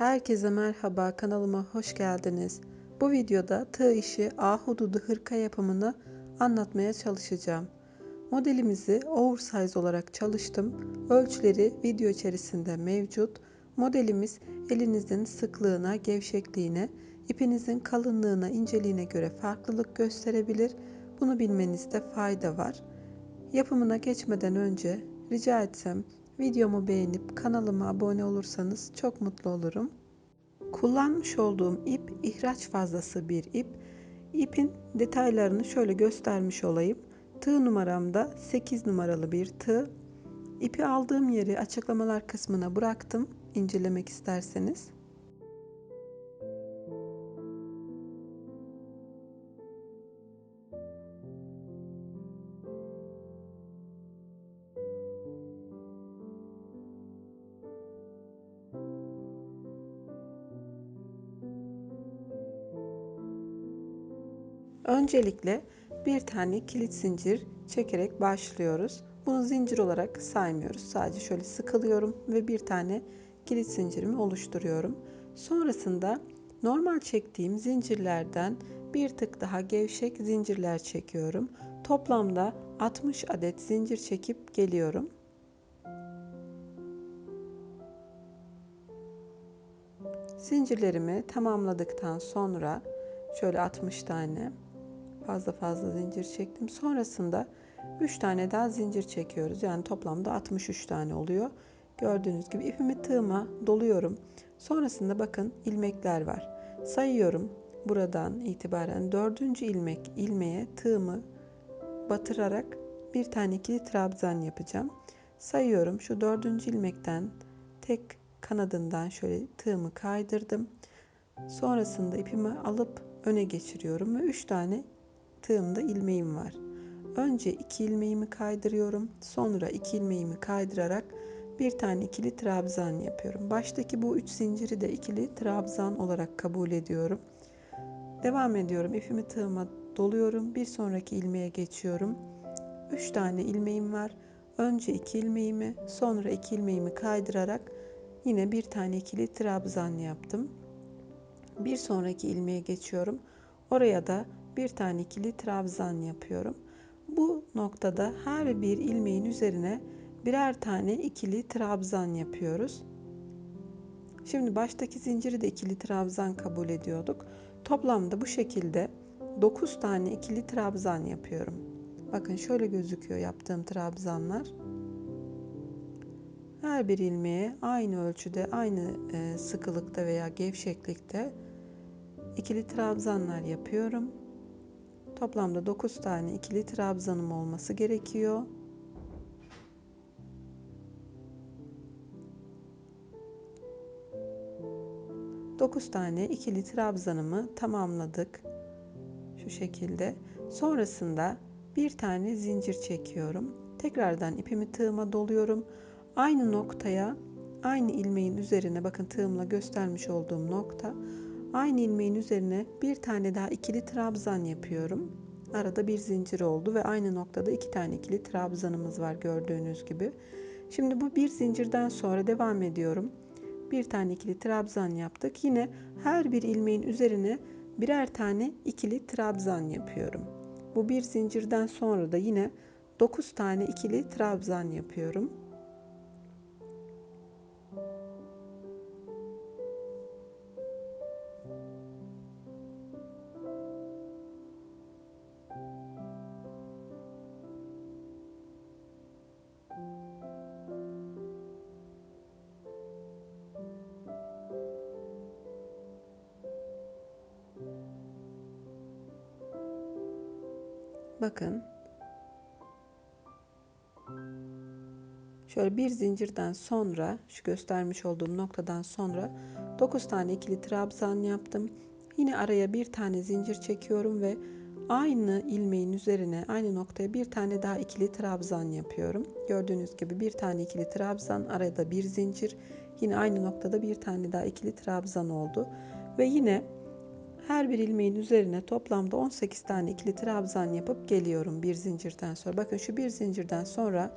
Herkese merhaba kanalıma hoş geldiniz. Bu videoda tığ işi ahududu hırka yapımını anlatmaya çalışacağım. Modelimizi oversize olarak çalıştım. Ölçüleri video içerisinde mevcut. Modelimiz elinizin sıklığına, gevşekliğine, ipinizin kalınlığına, inceliğine göre farklılık gösterebilir. Bunu bilmenizde fayda var. Yapımına geçmeden önce rica etsem videomu beğenip kanalıma abone olursanız çok mutlu olurum. Kullanmış olduğum ip ihraç fazlası bir ip. İpin detaylarını şöyle göstermiş olayım. Tığ numaramda 8 numaralı bir tığ. İpi aldığım yeri açıklamalar kısmına bıraktım incelemek isterseniz. Öncelikle bir tane kilit zincir çekerek başlıyoruz. Bunu zincir olarak saymıyoruz. Sadece şöyle sıkılıyorum ve bir tane kilit zincirimi oluşturuyorum. Sonrasında normal çektiğim zincirlerden bir tık daha gevşek zincirler çekiyorum. Toplamda 60 adet zincir çekip geliyorum. Zincirlerimi tamamladıktan sonra şöyle 60 tane fazla fazla zincir çektim. Sonrasında 3 tane daha zincir çekiyoruz. Yani toplamda 63 tane oluyor. Gördüğünüz gibi ipimi tığıma doluyorum. Sonrasında bakın ilmekler var. Sayıyorum. Buradan itibaren dördüncü ilmek ilmeğe tığımı batırarak bir tane ikili trabzan yapacağım. Sayıyorum. Şu dördüncü ilmekten tek kanadından şöyle tığımı kaydırdım. Sonrasında ipimi alıp öne geçiriyorum ve 3 tane tığımda ilmeğim var. Önce iki ilmeğimi kaydırıyorum. Sonra iki ilmeğimi kaydırarak bir tane ikili trabzan yapıyorum. Baştaki bu üç zinciri de ikili trabzan olarak kabul ediyorum. Devam ediyorum. İpimi tığıma doluyorum. Bir sonraki ilmeğe geçiyorum. Üç tane ilmeğim var. Önce iki ilmeğimi, sonra iki ilmeğimi kaydırarak yine bir tane ikili trabzan yaptım. Bir sonraki ilmeğe geçiyorum. Oraya da bir tane ikili trabzan yapıyorum. Bu noktada her bir ilmeğin üzerine birer tane ikili trabzan yapıyoruz. Şimdi baştaki zinciri de ikili trabzan kabul ediyorduk. Toplamda bu şekilde 9 tane ikili trabzan yapıyorum. Bakın şöyle gözüküyor yaptığım trabzanlar. Her bir ilmeğe aynı ölçüde, aynı e, sıkılıkta veya gevşeklikte ikili trabzanlar yapıyorum. Toplamda 9 tane ikili trabzanım olması gerekiyor. Dokuz tane ikili trabzanımı tamamladık. Şu şekilde. Sonrasında bir tane zincir çekiyorum. Tekrardan ipimi tığıma doluyorum. Aynı noktaya, aynı ilmeğin üzerine bakın tığımla göstermiş olduğum nokta Aynı ilmeğin üzerine bir tane daha ikili trabzan yapıyorum. Arada bir zincir oldu ve aynı noktada iki tane ikili trabzanımız var gördüğünüz gibi. Şimdi bu bir zincirden sonra devam ediyorum. Bir tane ikili trabzan yaptık. Yine her bir ilmeğin üzerine birer tane ikili trabzan yapıyorum. Bu bir zincirden sonra da yine 9 tane ikili trabzan yapıyorum. Bakın. Şöyle bir zincirden sonra şu göstermiş olduğum noktadan sonra 9 tane ikili trabzan yaptım. Yine araya bir tane zincir çekiyorum ve aynı ilmeğin üzerine aynı noktaya bir tane daha ikili trabzan yapıyorum. Gördüğünüz gibi bir tane ikili trabzan arada bir zincir yine aynı noktada bir tane daha ikili trabzan oldu. Ve yine her bir ilmeğin üzerine toplamda 18 tane ikili trabzan yapıp geliyorum bir zincirden sonra. Bakın şu bir zincirden sonra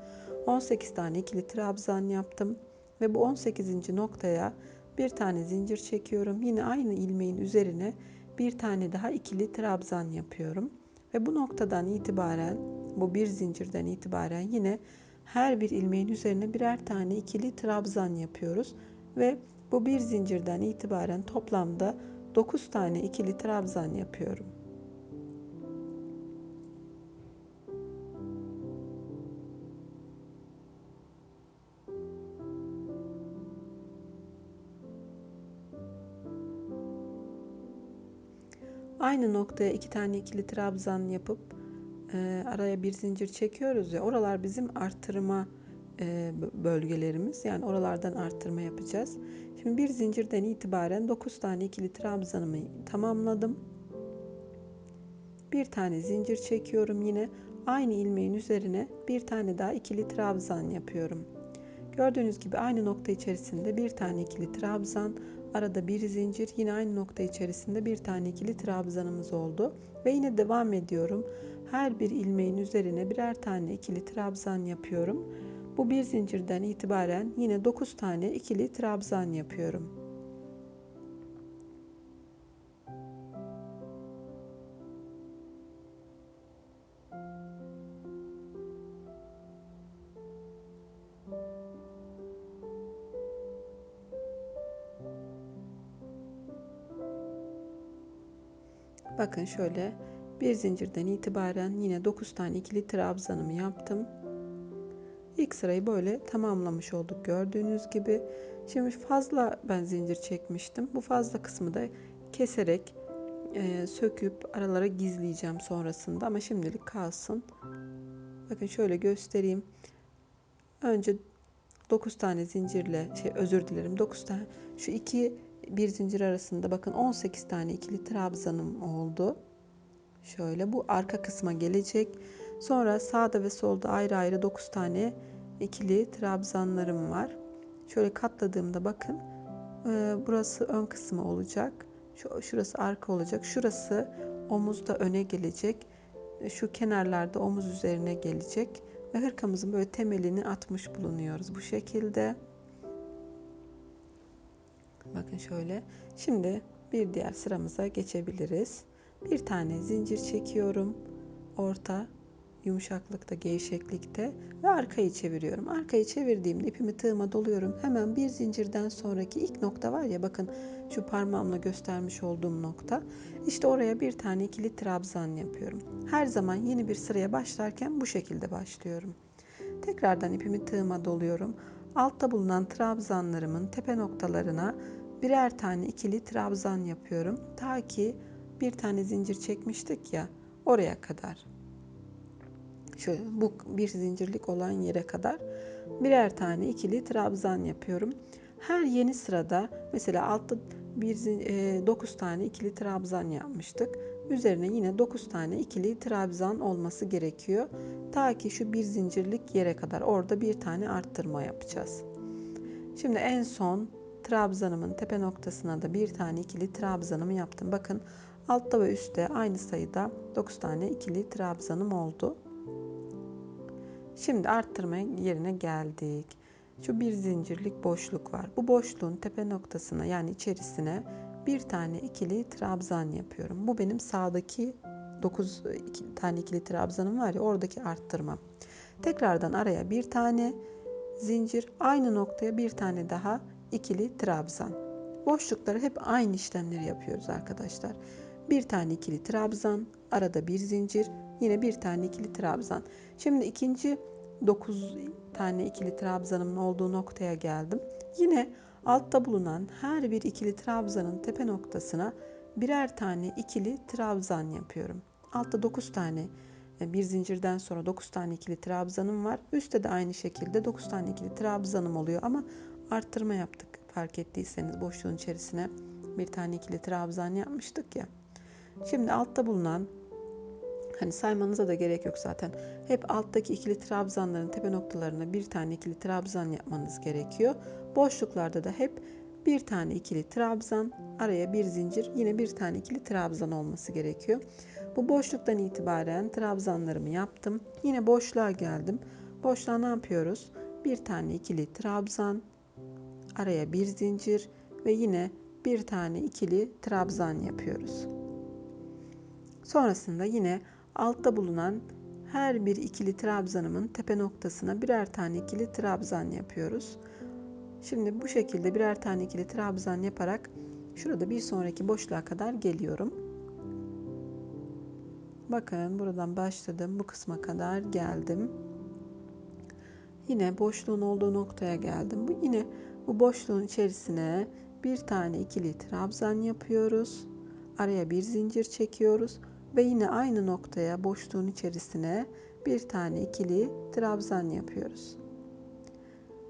18 tane ikili trabzan yaptım ve bu 18. noktaya bir tane zincir çekiyorum. Yine aynı ilmeğin üzerine bir tane daha ikili trabzan yapıyorum. Ve bu noktadan itibaren bu bir zincirden itibaren yine her bir ilmeğin üzerine birer tane ikili trabzan yapıyoruz ve bu bir zincirden itibaren toplamda 9 tane ikili trabzan yapıyorum. Aynı noktaya iki tane ikili trabzan yapıp e, araya bir zincir çekiyoruz ya oralar bizim arttırma e, bölgelerimiz. Yani oralardan arttırma yapacağız. Şimdi bir zincirden itibaren 9 tane ikili trabzanımı tamamladım. Bir tane zincir çekiyorum yine aynı ilmeğin üzerine bir tane daha ikili trabzan yapıyorum. Gördüğünüz gibi aynı nokta içerisinde bir tane ikili trabzan, arada bir zincir, yine aynı nokta içerisinde bir tane ikili trabzanımız oldu. Ve yine devam ediyorum. Her bir ilmeğin üzerine birer tane ikili trabzan yapıyorum. Bu bir zincirden itibaren yine 9 tane ikili trabzan yapıyorum. Bakın şöyle bir zincirden itibaren yine 9 tane ikili trabzanımı yaptım. İlk sırayı böyle tamamlamış olduk gördüğünüz gibi. Şimdi fazla ben zincir çekmiştim. Bu fazla kısmı da keserek e, söküp aralara gizleyeceğim sonrasında ama şimdilik kalsın. Bakın şöyle göstereyim. Önce 9 tane zincirle şey özür dilerim 9 tane şu iki bir zincir arasında bakın 18 tane ikili trabzanım oldu. Şöyle bu arka kısma gelecek. Sonra sağda ve solda ayrı ayrı 9 tane ikili trabzanlarım var. Şöyle katladığımda bakın e, burası ön kısmı olacak. Şu, şurası arka olacak. Şurası omuzda öne gelecek. Şu kenarlarda omuz üzerine gelecek. Ve hırkamızın böyle temelini atmış bulunuyoruz bu şekilde. Bakın şöyle. Şimdi bir diğer sıramıza geçebiliriz. Bir tane zincir çekiyorum. Orta yumuşaklıkta, gevşeklikte ve arkayı çeviriyorum. Arkayı çevirdiğimde ipimi tığıma doluyorum. Hemen bir zincirden sonraki ilk nokta var ya bakın şu parmağımla göstermiş olduğum nokta. İşte oraya bir tane ikili trabzan yapıyorum. Her zaman yeni bir sıraya başlarken bu şekilde başlıyorum. Tekrardan ipimi tığıma doluyorum. Altta bulunan trabzanlarımın tepe noktalarına birer tane ikili trabzan yapıyorum. Ta ki bir tane zincir çekmiştik ya oraya kadar. Şöyle bu bir zincirlik olan yere kadar birer tane ikili trabzan yapıyorum. Her yeni sırada mesela altta bir e, 9 tane ikili trabzan yapmıştık. Üzerine yine 9 tane ikili trabzan olması gerekiyor. Ta ki şu bir zincirlik yere kadar orada bir tane arttırma yapacağız. Şimdi en son trabzanımın tepe noktasına da bir tane ikili trabzanımı yaptım. Bakın altta ve üstte aynı sayıda 9 tane ikili trabzanım oldu. Şimdi arttırma yerine geldik. Şu bir zincirlik boşluk var. Bu boşluğun tepe noktasına yani içerisine bir tane ikili trabzan yapıyorum. Bu benim sağdaki 9 iki, tane ikili trabzanım var ya oradaki arttırma. Tekrardan araya bir tane zincir aynı noktaya bir tane daha ikili trabzan. Boşlukları hep aynı işlemleri yapıyoruz arkadaşlar. Bir tane ikili trabzan, arada bir zincir, yine bir tane ikili trabzan. Şimdi ikinci 9 tane ikili trabzanımın olduğu noktaya geldim. Yine altta bulunan her bir ikili trabzanın tepe noktasına birer tane ikili trabzan yapıyorum. Altta 9 tane e, bir zincirden sonra 9 tane ikili trabzanım var. Üstte de aynı şekilde 9 tane ikili trabzanım oluyor ama arttırma yaptık. Fark ettiyseniz boşluğun içerisine bir tane ikili trabzan yapmıştık ya. Şimdi altta bulunan hani saymanıza da gerek yok zaten. Hep alttaki ikili trabzanların tepe noktalarına bir tane ikili trabzan yapmanız gerekiyor. Boşluklarda da hep bir tane ikili trabzan, araya bir zincir, yine bir tane ikili trabzan olması gerekiyor. Bu boşluktan itibaren trabzanlarımı yaptım. Yine boşluğa geldim. Boşluğa ne yapıyoruz? Bir tane ikili trabzan, araya bir zincir, ve yine bir tane ikili trabzan yapıyoruz. Sonrasında yine altta bulunan her bir ikili trabzanımın tepe noktasına birer tane ikili trabzan yapıyoruz. Şimdi bu şekilde birer tane ikili trabzan yaparak şurada bir sonraki boşluğa kadar geliyorum. Bakın buradan başladım. Bu kısma kadar geldim. Yine boşluğun olduğu noktaya geldim. Bu yine bu boşluğun içerisine bir tane ikili trabzan yapıyoruz. Araya bir zincir çekiyoruz ve yine aynı noktaya boşluğun içerisine bir tane ikili trabzan yapıyoruz.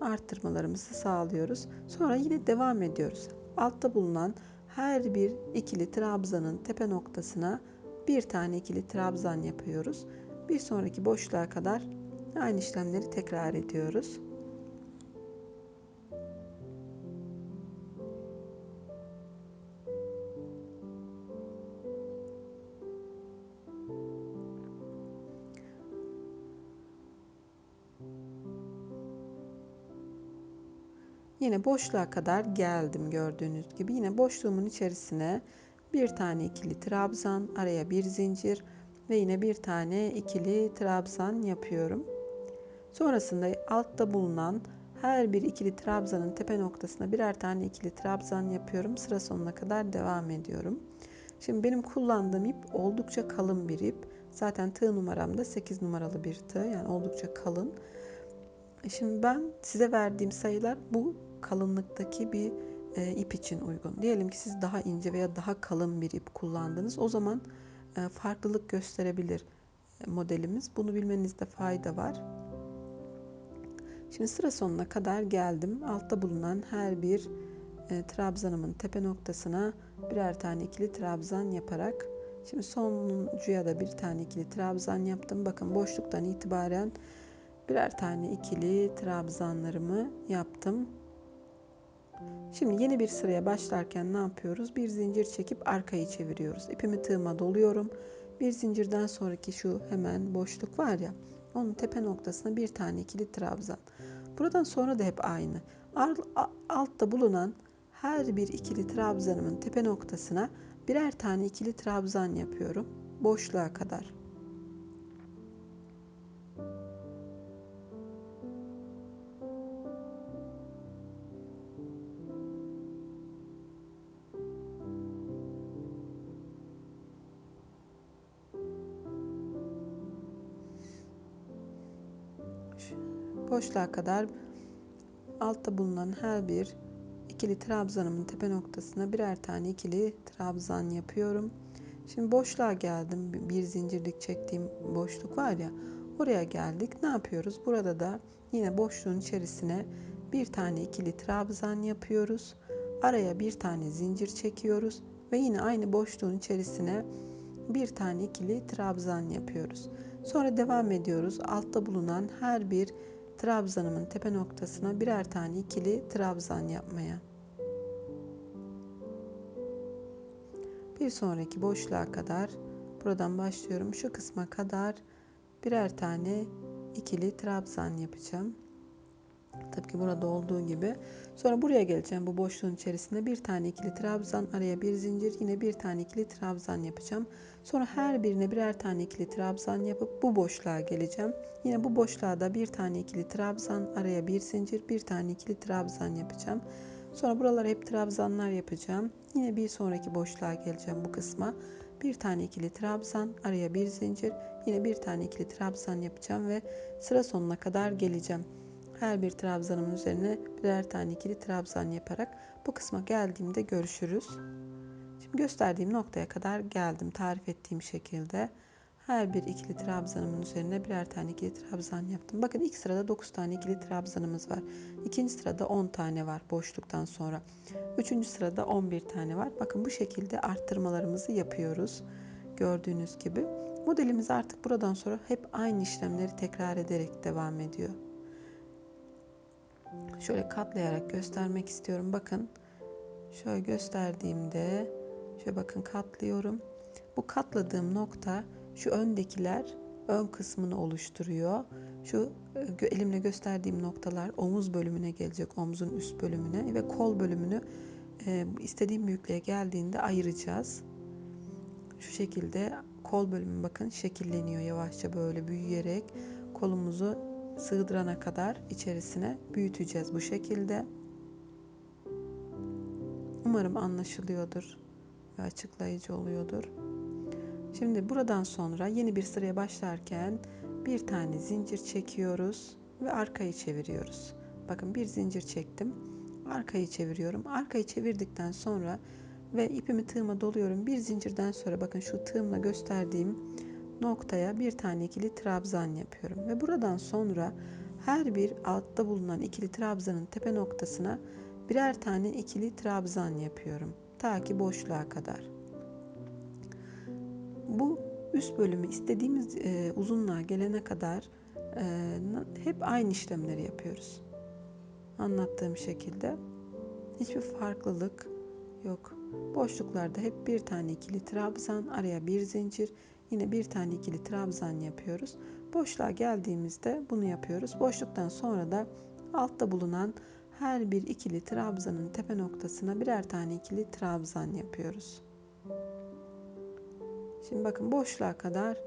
Arttırmalarımızı sağlıyoruz. Sonra yine devam ediyoruz. Altta bulunan her bir ikili trabzanın tepe noktasına bir tane ikili trabzan yapıyoruz. Bir sonraki boşluğa kadar aynı işlemleri tekrar ediyoruz. Yine boşluğa kadar geldim gördüğünüz gibi. Yine boşluğumun içerisine bir tane ikili trabzan, araya bir zincir ve yine bir tane ikili trabzan yapıyorum. Sonrasında altta bulunan her bir ikili trabzanın tepe noktasına birer tane ikili trabzan yapıyorum. Sıra sonuna kadar devam ediyorum. Şimdi benim kullandığım ip oldukça kalın bir ip. Zaten tığ numaram da 8 numaralı bir tığ. Yani oldukça kalın. Şimdi ben size verdiğim sayılar bu kalınlıktaki bir e, ip için uygun. Diyelim ki siz daha ince veya daha kalın bir ip kullandınız. O zaman e, farklılık gösterebilir e, modelimiz. Bunu bilmenizde fayda var. Şimdi sıra sonuna kadar geldim. Altta bulunan her bir e, trabzanımın tepe noktasına birer tane ikili trabzan yaparak şimdi sonuncuya da bir tane ikili trabzan yaptım. Bakın boşluktan itibaren birer tane ikili trabzanlarımı yaptım. Şimdi yeni bir sıraya başlarken ne yapıyoruz? Bir zincir çekip arkayı çeviriyoruz. İpimi tığıma doluyorum. Bir zincirden sonraki şu hemen boşluk var ya. Onun tepe noktasına bir tane ikili trabzan. Buradan sonra da hep aynı. Altta bulunan her bir ikili trabzanımın tepe noktasına birer tane ikili trabzan yapıyorum. Boşluğa kadar. Boşluğa kadar altta bulunan her bir ikili trabzanımın tepe noktasına birer tane ikili trabzan yapıyorum. Şimdi boşluğa geldim. Bir zincirlik çektiğim boşluk var ya. Oraya geldik. Ne yapıyoruz? Burada da yine boşluğun içerisine bir tane ikili trabzan yapıyoruz. Araya bir tane zincir çekiyoruz ve yine aynı boşluğun içerisine bir tane ikili trabzan yapıyoruz. Sonra devam ediyoruz. Altta bulunan her bir trabzanımın tepe noktasına birer tane ikili trabzan yapmaya. Bir sonraki boşluğa kadar buradan başlıyorum. Şu kısma kadar birer tane ikili trabzan yapacağım. Tabii ki burada olduğu gibi. Sonra buraya geleceğim. Bu boşluğun içerisinde bir tane ikili trabzan, araya bir zincir, yine bir tane ikili trabzan yapacağım. Sonra her birine birer tane ikili trabzan yapıp bu boşluğa geleceğim. Yine bu boşluğa da bir tane ikili trabzan, araya bir zincir, bir tane ikili trabzan yapacağım. Sonra buralara hep trabzanlar yapacağım. Yine bir sonraki boşluğa geleceğim bu kısma. Bir tane ikili trabzan, araya bir zincir, yine bir tane ikili trabzan yapacağım ve sıra sonuna kadar geleceğim. Her bir trabzanımın üzerine birer tane ikili trabzan yaparak bu kısma geldiğimde görüşürüz. Şimdi gösterdiğim noktaya kadar geldim tarif ettiğim şekilde. Her bir ikili trabzanımın üzerine birer tane ikili trabzan yaptım. Bakın ilk sırada 9 tane ikili trabzanımız var. İkinci sırada 10 tane var boşluktan sonra. Üçüncü sırada 11 tane var. Bakın bu şekilde arttırmalarımızı yapıyoruz. Gördüğünüz gibi. Modelimiz artık buradan sonra hep aynı işlemleri tekrar ederek devam ediyor. Şöyle katlayarak göstermek istiyorum. Bakın şöyle gösterdiğimde şöyle bakın katlıyorum. Bu katladığım nokta şu öndekiler ön kısmını oluşturuyor. Şu e, elimle gösterdiğim noktalar omuz bölümüne gelecek. Omuzun üst bölümüne ve kol bölümünü e, istediğim büyüklüğe geldiğinde ayıracağız. Şu şekilde kol bölümü bakın şekilleniyor yavaşça böyle büyüyerek kolumuzu sığdırana kadar içerisine büyüteceğiz bu şekilde. Umarım anlaşılıyordur ve açıklayıcı oluyordur. Şimdi buradan sonra yeni bir sıraya başlarken bir tane zincir çekiyoruz ve arkayı çeviriyoruz. Bakın bir zincir çektim. Arkayı çeviriyorum. Arkayı çevirdikten sonra ve ipimi tığıma doluyorum. Bir zincirden sonra bakın şu tığımla gösterdiğim noktaya bir tane ikili trabzan yapıyorum. Ve buradan sonra her bir altta bulunan ikili trabzanın tepe noktasına birer tane ikili trabzan yapıyorum. Ta ki boşluğa kadar. Bu üst bölümü istediğimiz e, uzunluğa gelene kadar e, hep aynı işlemleri yapıyoruz. Anlattığım şekilde hiçbir farklılık yok. Boşluklarda hep bir tane ikili trabzan, araya bir zincir, yine bir tane ikili trabzan yapıyoruz. Boşluğa geldiğimizde bunu yapıyoruz. Boşluktan sonra da altta bulunan her bir ikili trabzanın tepe noktasına birer tane ikili trabzan yapıyoruz. Şimdi bakın boşluğa kadar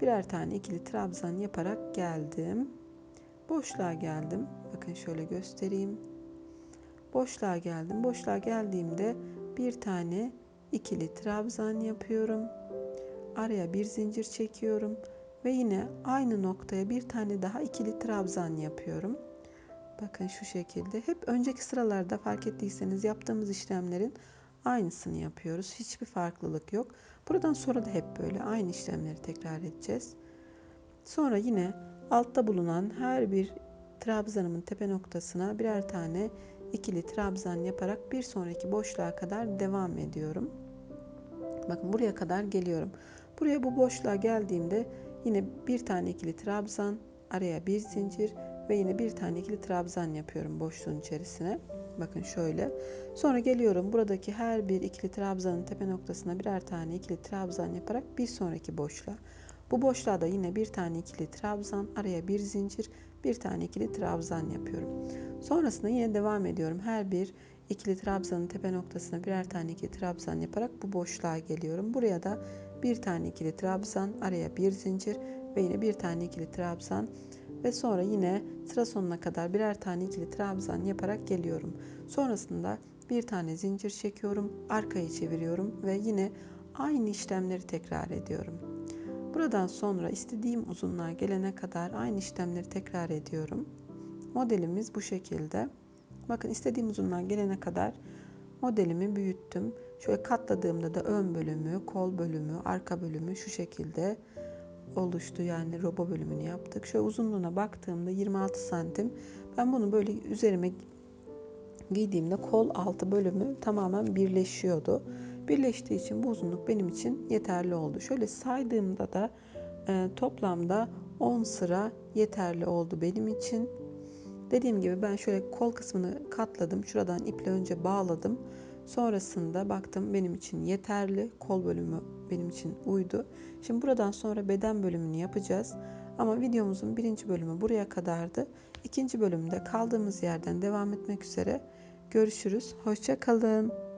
birer tane ikili trabzan yaparak geldim. Boşluğa geldim. Bakın şöyle göstereyim. Boşluğa geldim. Boşluğa geldiğimde bir tane ikili trabzan yapıyorum. Araya bir zincir çekiyorum ve yine aynı noktaya bir tane daha ikili trabzan yapıyorum. Bakın şu şekilde. Hep önceki sıralarda fark ettiyseniz yaptığımız işlemlerin aynısını yapıyoruz. Hiçbir farklılık yok. Buradan sonra da hep böyle aynı işlemleri tekrar edeceğiz. Sonra yine altta bulunan her bir trabzanımın tepe noktasına birer tane ikili trabzan yaparak bir sonraki boşluğa kadar devam ediyorum. Bakın buraya kadar geliyorum. Buraya bu boşluğa geldiğimde yine bir tane ikili trabzan, araya bir zincir ve yine bir tane ikili trabzan yapıyorum boşluğun içerisine. Bakın şöyle. Sonra geliyorum buradaki her bir ikili trabzanın tepe noktasına birer tane ikili trabzan yaparak bir sonraki boşluğa. Bu boşluğa da yine bir tane ikili trabzan, araya bir zincir, bir tane ikili trabzan yapıyorum. Sonrasında yine devam ediyorum. Her bir ikili trabzanın tepe noktasına birer tane ikili trabzan yaparak bu boşluğa geliyorum. Buraya da bir tane ikili trabzan, araya bir zincir ve yine bir tane ikili trabzan ve sonra yine sıra sonuna kadar birer tane ikili trabzan yaparak geliyorum. Sonrasında bir tane zincir çekiyorum, arkayı çeviriyorum ve yine aynı işlemleri tekrar ediyorum. Buradan sonra istediğim uzunluğa gelene kadar aynı işlemleri tekrar ediyorum. Modelimiz bu şekilde. Bakın istediğim uzunluğa gelene kadar modelimi büyüttüm. Şöyle katladığımda da ön bölümü, kol bölümü, arka bölümü şu şekilde oluştu. Yani robo bölümünü yaptık. Şöyle uzunluğuna baktığımda 26 santim. Ben bunu böyle üzerime giydiğimde kol altı bölümü tamamen birleşiyordu. Birleştiği için bu uzunluk benim için yeterli oldu. Şöyle saydığımda da e, toplamda 10 sıra yeterli oldu benim için. Dediğim gibi ben şöyle kol kısmını katladım. Şuradan iple önce bağladım. Sonrasında baktım benim için yeterli. Kol bölümü benim için uydu. Şimdi buradan sonra beden bölümünü yapacağız. Ama videomuzun birinci bölümü buraya kadardı. İkinci bölümde kaldığımız yerden devam etmek üzere. Görüşürüz. Hoşça kalın.